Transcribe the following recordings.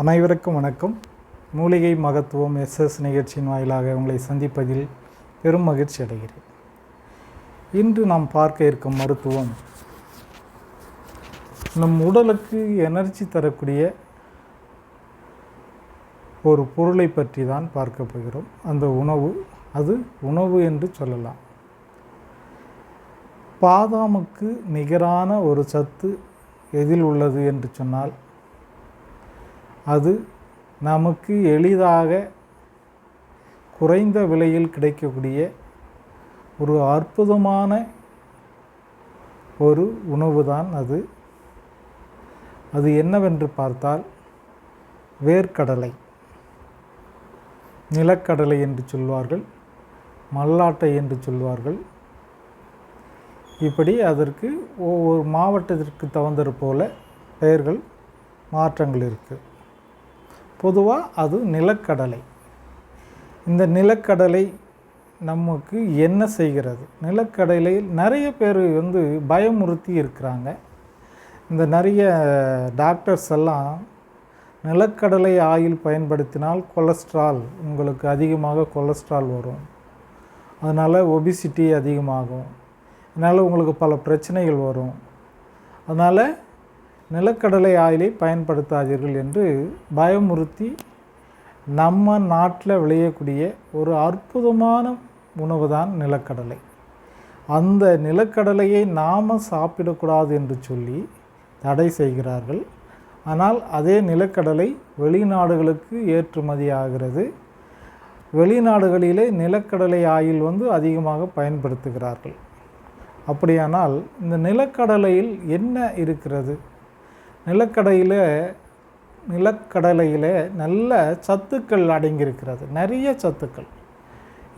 அனைவருக்கும் வணக்கம். மூலிகை மகத்துவம் எஸ்எஸ் நிகழ்ச்சியின் வாயிலாக உங்களை சந்திப்பதில் பெரும் மகிழ்ச்சி அடைகிறேன். இன்று நாம் பார்க்க இருக்கும் மருத்துவம் நம் உடலுக்கு எனர்ஜி தரக்கூடிய ஒரு பொருளை பற்றி தான் பார்க்க போகிறோம். அந்த உணவு அது உணவு என்று சொல்லலாம். பாதாமுக்கு நிகரான ஒரு சத்து எதில் உள்ளது என்று சொன்னால் அது நமக்கு எளிதாக குறைந்த விலையில் கிடைக்கக்கூடிய ஒரு அற்புதமான ஒரு உணவு தான் அது. அது என்னவென்று பார்த்தால் வேர்க்கடலை. நிலக்கடலை என்று சொல்வார்கள் மல்லாட்டை என்று சொல்வார்கள். இப்படி அதற்கு ஒவ்வொரு மாவட்டத்திற்கு தகுந்தது போல பெயர்கள் மாற்றங்கள் இருக்குது பொதுவாக அது நிலக்கடலை. இந்த நிலக்கடலை நமக்கு என்ன செய்கிறது? நிலக்கடலையில் நிறைய பேர் வந்து பயமுறுத்தி இருக்கிறாங்க. இந்த நிறைய டாக்டர்ஸ் எல்லாம் நிலக்கடலை ஆயில் பயன்படுத்தினால் கொலஸ்ட்ரால் உங்களுக்கு அதிகமாக கொலஸ்ட்ரால் வரும். அதனால் ஒபிசிட்டி அதிகமாகும். அதனால் உங்களுக்கு பல பிரச்சனைகள் வரும். அதனால் நிலக்கடலை ஆயிலை பயன்படுத்தாதீர்கள் என்று பயமுறுத்தி நம்ம நாட்டில் விளையக்கூடிய ஒரு அற்புதமான உணவு தான் நிலக்கடலை. அந்த நிலக்கடலையை நாம் சாப்பிடக்கூடாது என்று சொல்லி தடை செய்கிறார்கள். ஆனால் அதே நிலக்கடலை வெளிநாடுகளுக்கு ஏற்றுமதி ஆகிறது. வெளிநாடுகளிலே நிலக்கடலை ஆயில் வந்து அதிகமாக பயன்படுத்துகிறார்கள். அப்படியானால் இந்த நிலக்கடலையில் என்ன இருக்கிறது? நிலக்கடையில் நிலக்கடலையில் நல்ல சத்துக்கள் அடங்கியிருக்கிறது. நிறைய சத்துக்கள்.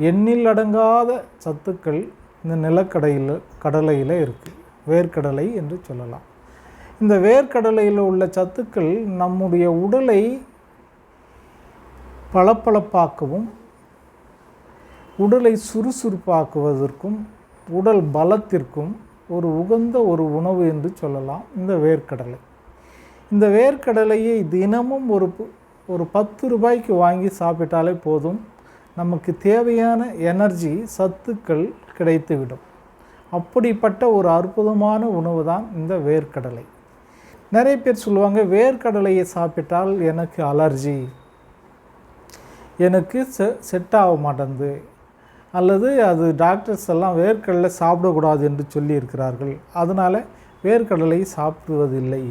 எண்ணில் அடங்காத சத்துக்கள் இந்த நிலக்கடையில் கடலையில் இருக்குது வேர்க்கடலை என்று சொல்லலாம். இந்த வேர்க்கடலையில் உள்ள சத்துக்கள் நம்முடைய உடலை பளபளப்பாக்கவும் உடலை சுறுசுறுப்பாக்குவதற்கும் உடல் பலத்திற்கும் ஒரு உகந்த ஒரு உணவு என்று சொல்லலாம் இந்த வேர்க்கடலை. இந்த வேர்க்கடலையை தினமும் ஒரு ஒரு பத்து ரூபாய்க்கு வாங்கி சாப்பிட்டாலே போதும். நமக்கு தேவையான எனர்ஜி சத்துக்கள் கிடைத்துவிடும். அப்படிப்பட்ட ஒரு அற்புதமான உணவு தான் இந்த வேர்க்கடலை. நிறைய பேர் சொல்லுவாங்க வேர்க்கடலையை சாப்பிட்டால் எனக்கு அலர்ஜி. எனக்கு செ செட் ஆக மாட்டேங்குது அல்லது அது டாக்டர்ஸ் எல்லாம் வேர்க்கடலை சாப்பிடக்கூடாது என்று சொல்லி இருக்கிறார்கள் அதனால் வேர்க்கடலை சாப்பிடுவதில்லை.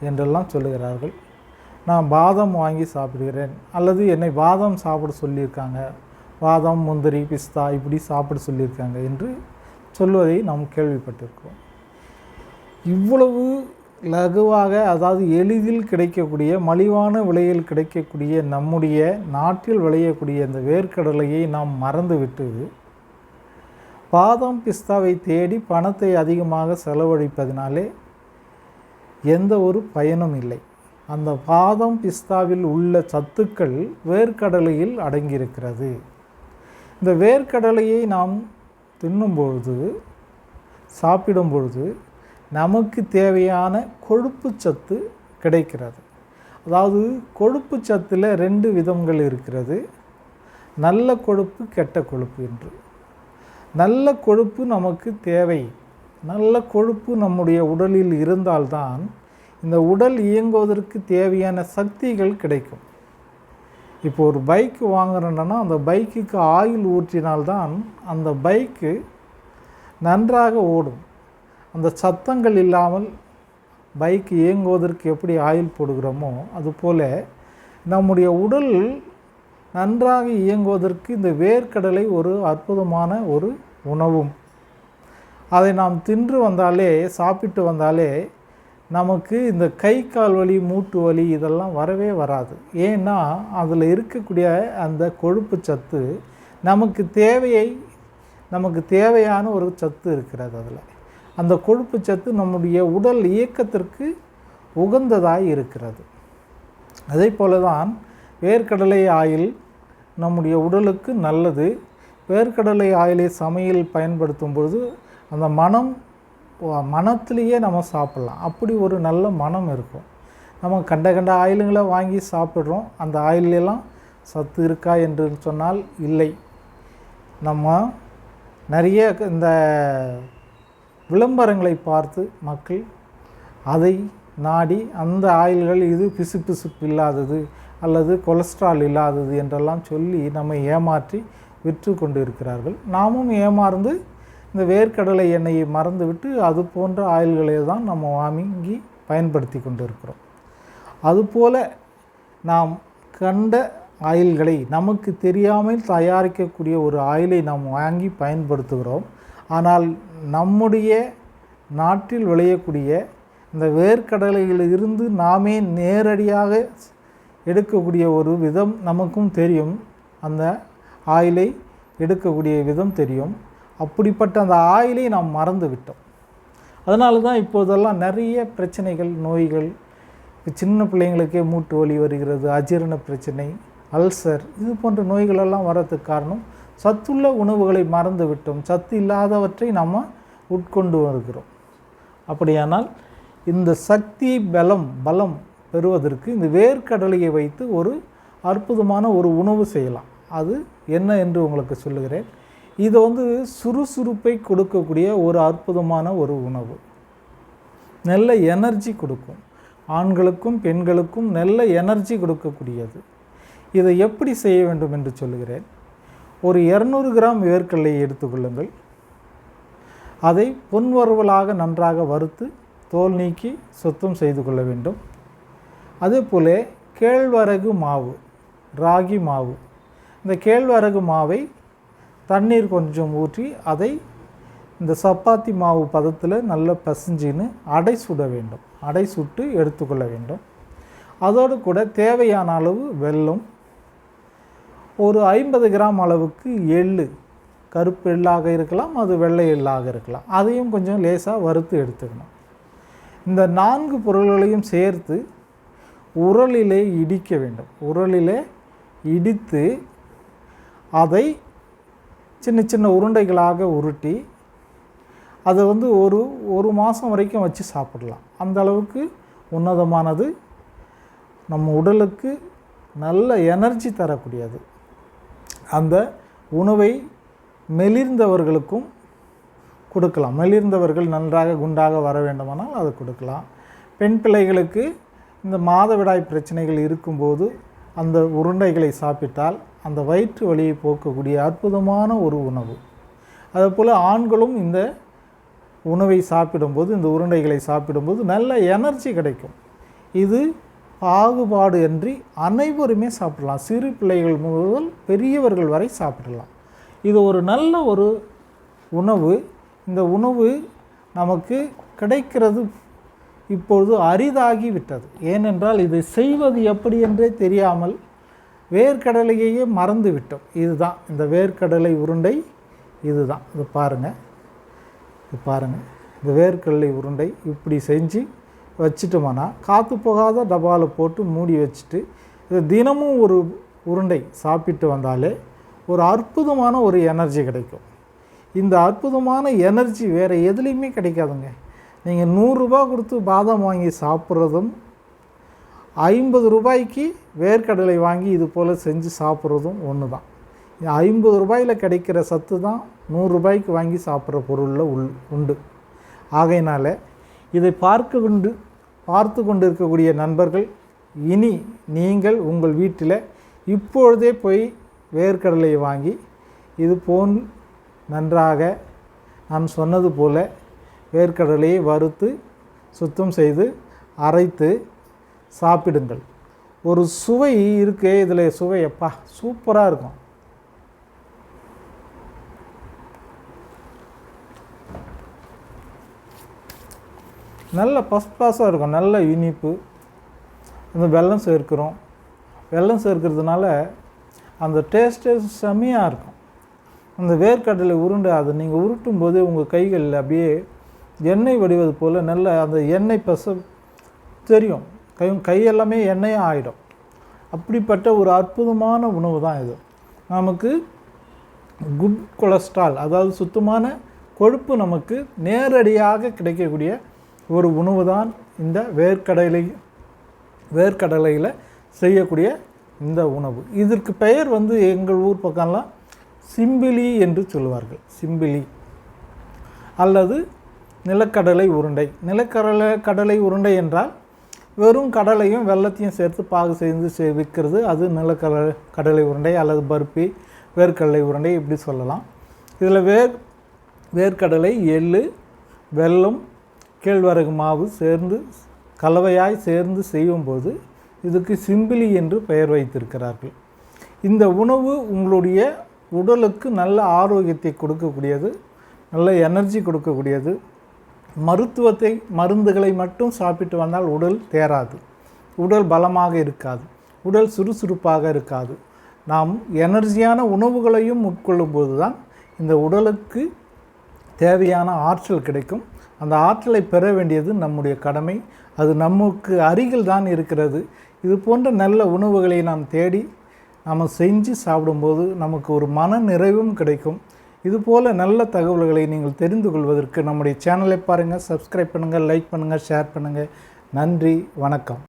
என்றெல்லாம் சொல்லுகிறார்கள். நான் பாதம் வாங்கி சாப்பிடுகிறேன். அல்லது என்னை பாதம் சாப்பிட சொல்லியிருக்காங்க. பாதம் முந்திரி பிஸ்தா இப்படி சாப்பிட சொல்லியிருக்காங்க என்று சொல்வதை நாம் கேள்விப்பட்டிருக்கிறோம். இவ்வளவு லகுவாக அதாவது எளிதில் கிடைக்கக்கூடிய மலிவான விலையில் கிடைக்கக்கூடிய நம்முடைய நாட்டில் விளையக்கூடிய இந்த வேர்க்கடலையை நாம் மறந்துவிட்டு பாதாம் பிஸ்தாவை தேடி பணத்தை அதிகமாக செலவழிப்பதினாலே எந்த ஒரு பயனும் இல்லை. அந்த பாதம் பிஸ்தாவில் உள்ள சத்துக்கள் வேர்க்கடலையில் அடங்கியிருக்கிறது. இந்த வேர்க்கடலையை நாம் தின்னும்பொழுது சாப்பிடும் பொழுது நமக்கு தேவையான கொழுப்பு சத்து கிடைக்கிறது. அதாவது கொழுப்பு சத்தில் ரெண்டு விதங்கள் இருக்கிறது. நல்ல கொழுப்பு கெட்ட கொழுப்பு என்று. நல்ல கொழுப்பு நமக்கு தேவை. நல்ல கொழுப்பு நம்முடைய உடலில் இருந்தால்தான் இந்த உடல் இயங்குவதற்கு தேவையான சக்திகள் கிடைக்கும். இப்போ ஒரு பைக் வாங்குறோன்னா அந்த பைக்குக்கு ஆயில் ஊற்றினால்தான் அந்த பைக்கு நன்றாக ஓடும். அந்த சத்தங்கள் இல்லாமல் பைக் இயங்குவதற்கு எப்படி ஆயில் போடுகிறோமோ அதுபோல் நம்முடைய உடல் நன்றாக இயங்குவதற்கு இந்த வேர்க்கடலை ஒரு அற்புதமான ஒரு உணவும். அதை நாம் தின்று வந்தாலே சாப்பிட்டு வந்தாலே நமக்கு இந்த கை கால் வலி மூட்டு வலி இதெல்லாம் வரவே வராது. ஏன்னா அதில் இருக்கக்கூடிய அந்த கொழுப்பு சத்து நமக்கு தேவையை நமக்கு தேவையான ஒரு சத்து இருக்கிறது அதில். அந்த கொழுப்பு சத்து நம்முடைய உடல் இயக்கத்திற்கு உகந்ததாக இருக்கிறது. அதே போல தான் வேர்க்கடலை ஆயில் நம்முடைய உடலுக்கு நல்லது. வேர்க்கடலை ஆயிலை சமையல் பயன்படுத்தும் பொழுது அந்த மனம் மனத்திலேயே நம்ம சாப்பிட்லாம். அப்படி ஒரு நல்ல மனம் இருக்கும். நம்ம கண்ட கண்ட ஆயிலுங்களை வாங்கி சாப்பிட்றோம். அந்த ஆயிலெல்லாம் சத்து இருக்கா என்று சொன்னால் இல்லை. நம்ம நிறைய இந்த விளம்பரங்களை பார்த்து மக்கள் அதை நாடி அந்த ஆயில்கள் இது பிசுபிசுப்பு இல்லாதது அல்லது கொலஸ்ட்ரால் இல்லாதது என்றெல்லாம் சொல்லி நம்மை ஏமாற்றி விற்று கொண்டு இருக்கிறார்கள் நாமும் ஏமாந்து இந்த வேர்க்கடலை எண்ணெயை மறந்துவிட்டு அது போன்ற ஆயில்களை தான் நம்ம வாங்கி பயன்படுத்தி கொண்டு இருக்கிறோம் அதுபோல் நாம் கண்ட ஆயில்களை நமக்கு தெரியாமல் தயாரிக்கக்கூடிய ஒரு ஆயிலை நாம் வாங்கி பயன்படுத்துகிறோம். ஆனால் நம்முடைய நாட்டில் விளையக்கூடிய இந்த வேர்க்கடலையிலிருந்து நாமே நேரடியாக எடுக்கக்கூடிய ஒரு விதம் நமக்கும் தெரியும். அந்த ஆயிலை எடுக்கக்கூடிய விதம் தெரியும். அப்படிப்பட்ட அந்த ஆயிலை நாம் மறந்து விட்டோம். அதனால தான் இப்போதெல்லாம் நிறைய பிரச்சனைகள் நோய்கள் சின்ன பிள்ளைங்களுக்கே மூட்டு வலி வருகிறது அஜீரண பிரச்சனை அல்சர் இது போன்ற நோய்களெல்லாம் வர்றதுக்கு காரணம் சத்துள்ள உணவுகளை மறந்து விட்டோம். சத்து இல்லாதவற்றை நாம் உட்கொண்டு வருகிறோம். அப்படியானால் இந்த சக்தி பலம் பலம் பெறுவதற்கு இந்த வேர்க்கடலையை வைத்து ஒரு அற்புதமான ஒரு உணவு செய்யலாம். அது என்ன என்று உங்களுக்கு சொல்லுகிறேன். இது வந்து சுறுசுறுப்பை கொடுக்கக்கூடிய ஒரு அற்புதமான ஒரு உணவு. நல்ல எனர்ஜி கொடுக்கும். ஆண்களுக்கும் பெண்களுக்கும் நல்ல எனர்ஜி கொடுக்கக்கூடியது. இதை எப்படி செய்ய வேண்டும் என்று சொல்லுகிறேன். ஒரு இரநூறு கிராம் வேர்க்கடலையை எடுத்துக்கொள்ளுங்கள் அதை பொன்வறுவலாக நன்றாக வறுத்து தோல் நீக்கி சுத்தம் செய்து கொள்ள வேண்டும். அதேபோல கேழ்வரகு மாவு ராகி மாவு. இந்த கேழ்வரகு மாவை தண்ணீர் கொஞ்சம் ஊற்றி அதை இந்த சப்பாத்தி மாவு பதத்தில் நல்லா பசிஞ்சின்னு அடை சுட வேண்டும். அடை சுட்டு எடுத்துக்கொள்ள வேண்டும். அதோடு கூட தேவையான அளவு வெல்லம் ஒரு ஐம்பது கிராம் அளவுக்கு எள்ளு கருப்பு எள்ளாக இருக்கலாம் அது வெள்ளை எள்ளாக இருக்கலாம். அதையும் கொஞ்சம் லேசாக வறுத்து எடுத்துக்கணும். இந்த நான்கு பொருள்களையும் சேர்த்து உரலிலே இடிக்க வேண்டும். உரலிலே இடித்து அதை சின்ன சின்ன உருண்டைகளாக உருட்டி அதை வந்து ஒரு ஒரு மாதம் வரைக்கும் வச்சு சாப்பிடலாம். அந்த அளவுக்கு உன்னதமானது. நம்ம உடலுக்கு நல்ல எனர்ஜி தரக்கூடியது. அந்த உணவை மெலிர்ந்தவர்களுக்கும் கொடுக்கலாம். மெலிர்ந்தவர்கள் நன்றாக குண்டாக வர வேண்டுமானால் அதை கொடுக்கலாம். பெண் பிள்ளைகளுக்கு இந்த மாதவிடாய் பிரச்சனைகள் இருக்கும்போது அந்த உருண்டைகளை சாப்பிட்டால் அந்த வயிற்று வலியை போக்கக்கூடிய அற்புதமான ஒரு உணவு. அதேபோல் ஆண்களும் இந்த உணவை சாப்பிடும்போது இந்த உருண்டைகளை சாப்பிடும்போது நல்ல எனர்ஜி கிடைக்கும். இது பாகுபாடு அன்றி அனைவருமே சாப்பிடலாம். சிறு பிள்ளைகள் முதல் பெரியவர்கள் வரை சாப்பிடலாம். இது ஒரு நல்ல ஒரு உணவு. இந்த உணவு நமக்கு கிடைக்கிறது இப்பொழுது அரிதாகி விட்டது ஏனென்றால் இதை செய்வது எப்படி என்றே தெரியாமல் வேர்க்கடலையையே மறந்து விட்டோம் இதுதான். இந்த வேர்க்கடலை உருண்டை இதுதான். இது பாருங்கள் இது பாருங்கள் இந்த வேர்க்கடலை உருண்டை இப்படி செஞ்சு வச்சுட்டோம்னா காற்று போகாத டப்பாவில் போட்டு மூடி வச்சுட்டு இது தினமும் ஒரு உருண்டை சாப்பிட்டு வந்தாலே ஒரு அற்புதமான ஒரு எனர்ஜி கிடைக்கும். இந்த அற்புதமான எனர்ஜி வேறு எதுலேயுமே கிடைக்காதுங்க. நீங்கள் நூறுரூபா கொடுத்து பாதாம் வாங்கி சாப்பிட்றதும் ஐம்பது ரூபாய்க்கு வேர்க்கடலை வாங்கி இது போல் செஞ்சு சாப்பிட்றதும் ஒன்று தான். ஐம்பது ரூபாயில் கிடைக்கிற சத்து தான் நூறுரூபாய்க்கு வாங்கி சாப்பிட்ற பொருளில் உள் உண்டு. ஆகையினால் இதை பார்க்க கொண்டு பார்த்து கொண்டு இருக்கக்கூடிய நண்பர்கள் இனி நீங்கள் உங்கள் வீட்டில் இப்பொழுதே போய் வேர்க்கடலையை வாங்கி இது போன் நன்றாக நான் சொன்னது போல வேர்க்கடலையை வறுத்து சுத்தம் செய்து அரைத்து சாப்பிடுங்கள். ஒரு சுவை இருக்கு இதில் சுவை எப்பா சூப்பராக இருக்கும். நல்ல ஃபஸ்ட் கிளாஸாக இருக்கும் நல்ல இனிப்பு. இந்த வெல்லம் சேர்க்கிறோம். வெல்லம் சேர்க்கிறதுனால அந்த டேஸ்ட்டே செம்மையாக இருக்கும். அந்த வேர்க்கடலை உருண்டை அதை நீங்கள் உருட்டும் போது உங்கள் கைகளில் அப்படியே எண்ணெய் வடிவது போல் நல்ல அந்த எண்ணெய் பச தெரியும். கை கையெல்லாமே எண்ணெயாக ஆகிடும் அப்படிப்பட்ட ஒரு அற்புதமான உணவு தான் இது. நமக்கு குட் கொலஸ்ட்ரால் அதாவது சுத்தமான கொழுப்பு நமக்கு நேரடியாக கிடைக்கக்கூடிய ஒரு உணவு தான் இந்த வேர்க்கடலை வேர்க்கடலையில் செய்யக்கூடிய இந்த உணவு. இதற்கு பெயர் வந்து எங்கள் ஊர் பக்கம்லாம் சிம்பிலி என்று சொல்லுவார்கள். சிம்பிலி. அல்லது நிலக்கடலை உருண்டை. நிலக்கடலை கடலை உருண்டை என்றால் வெறும் கடலையும் வெள்ளத்தையும் சேர்த்து பாகு செய்து விற்கிறது. அது நிலக்கடலை கடலை உருண்டை அல்லது பருப்பி வேர்க்கடலை உருண்டை இப்படி சொல்லலாம். இதில் வேர் வேர்க்கடலை எள்ளு வெல்லம் கேழ்வரகு மாவு சேர்ந்து கலவையாய் சேர்ந்து செய்யும்போது இதுக்கு சிம்பிளி என்று பெயர் வைத்திருக்கிறார்கள். இந்த உணவு உங்களுடைய உடலுக்கு நல்ல ஆரோக்கியத்தை கொடுக்கக்கூடியது நல்ல எனர்ஜி கொடுக்கக்கூடியது. மருத்துவத்தை மருந்துகளை மட்டும் சாப்பிட்டு வந்தால் உடல் தேராது. உடல் பலமாக இருக்காது. உடல் சுறுசுறுப்பாக இருக்காது. நாம் எனர்ஜியான உணவுகளையும் உட்கொள்ளும்போது தான் இந்த உடலுக்கு தேவையான ஆற்றல் கிடைக்கும். அந்த ஆற்றலை பெற வேண்டியது நம்முடைய கடமை. அது நமக்கு அருகில் தான் இருக்கிறது. இது போன்ற நல்ல உணவுகளை நாம் தேடி நாம் செஞ்சு சாப்பிடும்போது நமக்கு ஒரு மன நிறைவும் கிடைக்கும். இதுபோல் நல்ல தகவல்களை நீங்கள் தெரிந்து கொள்வதற்கு நம்முடைய சேனலை பாருங்கள் சப்ஸ்கிரைப் பண்ணுங்கள் லைக் பண்ணுங்கள் ஷேர் பண்ணுங்கள் நன்றி வணக்கம்.